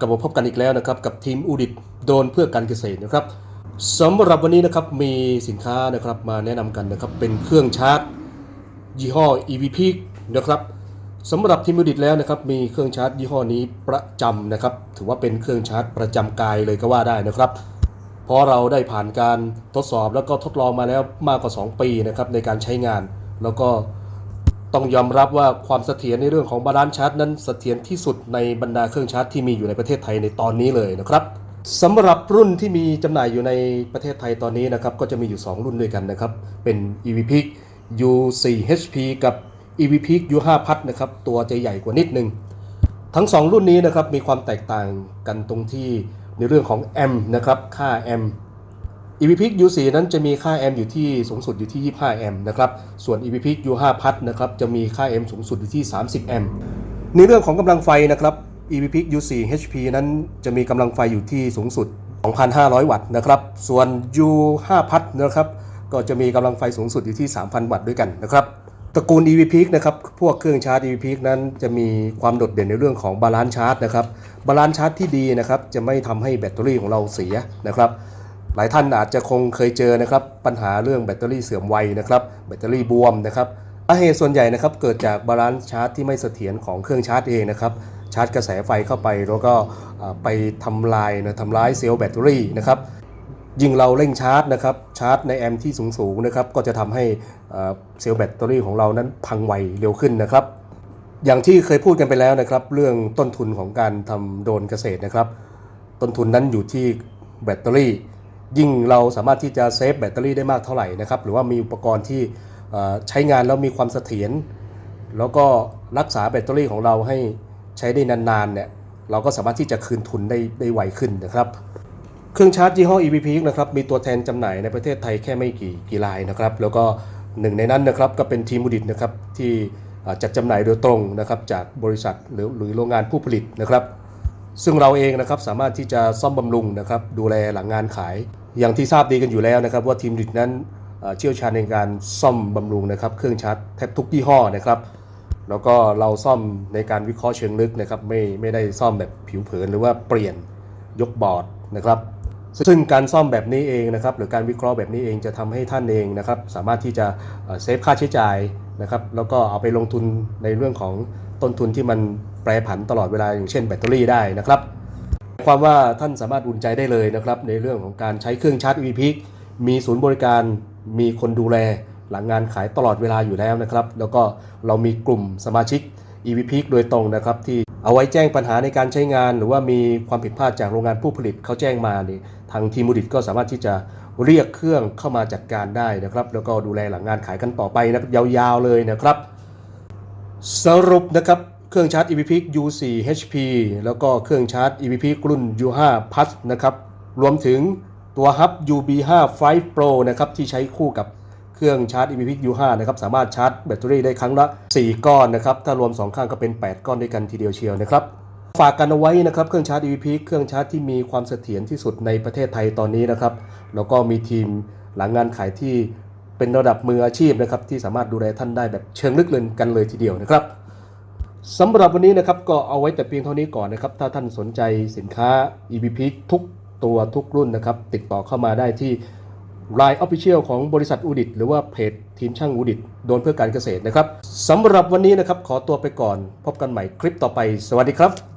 กลับมาพบกันอีกแล้วนะครับกับทีมอูดิตโดนเพื่อการเกษตรนะครับสำหรับวันนี้นะครับมีสินค้านะครับมาแนะนำกันนะครับเป็นเครื่องชาร์จ ยี่ห้อ EVP นะครับสำหรับทีมอูดิตแล้วนะครับมีเครื่องชาร์จยี่ห้อนี้ประจำนะครับถือว่าเป็นเครื่องชาร์จประจำกายเลยก็ว่าได้นะครับเพราะเราได้ผ่านการทดสอบแล้วก็ทดลองมาแล้วมากกว่า 2 ปีนะครับในการใช้งานแล้วก็ ต้องยอมรับว่าความเสถียรในเรื่องของบาลานซ์ชาร์จนั้นเสถียรที่สุดในบรรดาเครื่องชาร์จที่มีอยู่ในประเทศไทยในตอนนี้เลยนะครับสำหรับรุ่นที่มีจำหน่ายอยู่ในประเทศไทยตอนนี้นะครับก็จะมีอยู่ 2 รุ่นด้วยกันนะครับ เป็น EVP U4HP กับ EVP U5 พัดนะครับตัวจะใหญ่กว่านิดนึง ทั้ง 2 รุ่นนี้นะครับมีความแตกต่างกันตรงที่ในเรื่องของแอมป์นะครับค่าแอมป์ EVP U4 นั้นจะมีค่าแอมป์อยู่ที่สูงสุดอยู่ที่ 25แอมป์นะครับ ส่วน EVP U5 พัดนะครับจะมีค่าแอมป์สูงสุดอยู่ที่ 30แอมป์ในเรื่องของกำลังไฟนะครับ EVP U4 HP นั้นจะมีกำลังไฟอยู่ที่สูงสุด 2,500 วัตต์นะครับ ส่วน U5 พัดนะครับก็จะมีกำลังไฟสูงสุดอยู่ที่ 3,000 วัตต์ด้วยกันนะครับตระกูล EV Peak นะครับ พวกเครื่องชาร์จ EV Peak นั้นจะมีความโดดเด่นในเรื่องของบาลานซ์ชาร์จนะครับ บาลานซ์ชาร์จที่ดีนะครับจะไม่ทำให้แบตเตอรี่ของเราเสียนะครับ หลายท่านอาจจะคงเคยเจอนะครับปัญหาเรื่องแบตเตอรี่เสื่อมไวนะครับแบตเตอรี่บวมนะครับสาเหตุส่วนใหญ่นะครับเกิดจากบาลานซ์ชาร์จที่ไม่เสถียรของเครื่องชาร์จเองนะครับชาร์จกระแสไฟเข้าไปแล้วก็ไปทำลายนะทำร้ายเซลล์แบตเตอรี่นะครับยิ่งเราเร่งชาร์จนะครับชาร์จในแอมป์ที่สูงๆนะครับก็จะทำให้เซลล์แบตเตอรี่ของเรานั้นพังไวเร็วขึ้นนะครับอย่างที่เคยพูดกันไปแล้วนะครับ เรื่องต้นทุนของการทำโดนเกษตรนะครับ ต้นทุนนั้นอยู่ที่แบตเตอรี่ ยิ่งเราสามารถที่จะเซฟแบตเตอรี่ได้มากเท่าไหร่นะครับหรือว่ามีอุปกรณ์ที่ใช้งานแล้วมีความเสถียรแล้วก็รักษาแบตเตอรี่ของเราให้ใช้ได้นานๆเนี่ยเราก็สามารถที่จะคืนทุนได้ได้ไวขึ้นนะครับ เครื่องชาร์จยี่ห้อ EVP นะครับมีตัวแทนจำหน่ายในประเทศไทยแค่ไม่กี่กี่รายนะครับ แล้วก็หนึ่งในนั้นนะครับก็เป็นทีมบุดิตนะครับที่จัดจำหน่ายโดยตรงนะครับจากบริษัทหรือหรือโรงงานผู้ผลิตนะครับ ซึ่งเราเองนะครับสามารถที่จะซ่อมบำรุงนะครับดูแลหลังงานขาย อย่างที่ทราบดีกันอยู่แล้วนะครับ ว่าทีมดิตนั้นเชี่ยวชาญในการซ่อมบำรุงนะครับเครื่องชาร์จแทบทุกยี่ห้อนะครับแล้วก็เราซ่อมในการวิเคราะห์เชิงลึกนะครับไม่ไม่ได้ซ่อมแบบผิวเผินหรือว่าเปลี่ยนยกบอร์ดนะครับ ซึ่งการซ่อมแบบนี้เองนะครับหรือการวิเคราะห์แบบนี้เองจะทำให้ท่านเองนะครับสามารถที่จะเซฟค่าใช้จ่ายนะครับแล้วก็เอาไปลงทุนในเรื่องของต้นทุนที่มัน แปรผันตลอดเวลาอย่างเช่นแบตเตอรี่ได้นะครับความว่าท่านสามารถอุ่นใจได้เลยนะครับ ในเรื่องของการใช้เครื่องชาร์จ EV Peak มีศูนย์บริการมีคนดูแลหลังงานขายตลอดเวลาอยู่แล้วนะครับ แล้วก็เรามีกลุ่มสมาชิก EV Peak โดยตรงนะครับ ที่เอาไว้แจ้งปัญหาในการใช้งาน หรือว่ามีความผิดพลาดจากโรงงานผู้ผลิตเขาแจ้งมาเนี่ยทางทีมบุดิตก็สามารถที่จะเรียกเครื่องเข้ามาจัดการได้นะครับ แล้วก็ดูแลหลังงานขายกันต่อไปนะยาวๆเลยนะครับ สรุปนะครับ เครื่องชาร์จ EVP U4 HP แล้วก็เครื่องชาร์จ EVP รุ่น U5 Plus นะครับ รวมถึงตัวฮับ UB5 5 Pro นะครับ ที่ใช้คู่กับเครื่องชาร์จ EVP U5 นะครับ สามารถชาร์จแบตเตอรี่ได้ครั้งละ 4 ก้อนนะครับ ถ้ารวม 2 ข้างก็เป็น 8 ก้อนด้วยกันทีเดียวเชียวนะครับ ฝากกันเอาไว้นะครับ เครื่องชาร์จ EVP เครื่องชาร์จที่มีความเสถียรที่สุดในประเทศไทยตอนนี้นะครับ แล้วก็มีทีมหลังงานขายที่เป็นระดับมืออาชีพนะครับที่สามารถดูแลท่านได้แบบเชิงลึกเลยกันเลยทีเดียวนะครับ สำหรับวันนี้นะครับก็เอาไว้แต่เพียงเท่านี้ก่อนนะครับ ถ้าท่านสนใจสินค้า EBP ทุกตัวทุกรุ่นนะครับ ติดต่อเข้ามาได้ที่ Line Official ของบริษัทอูดิตหรือว่าเพจทีมช่างอูดิตโดนเพื่อการเกษตรนะครับสำหรับวันนี้นะครับขอตัวไปก่อน พบกันใหม่คลิปต่อไป สวัสดีครับ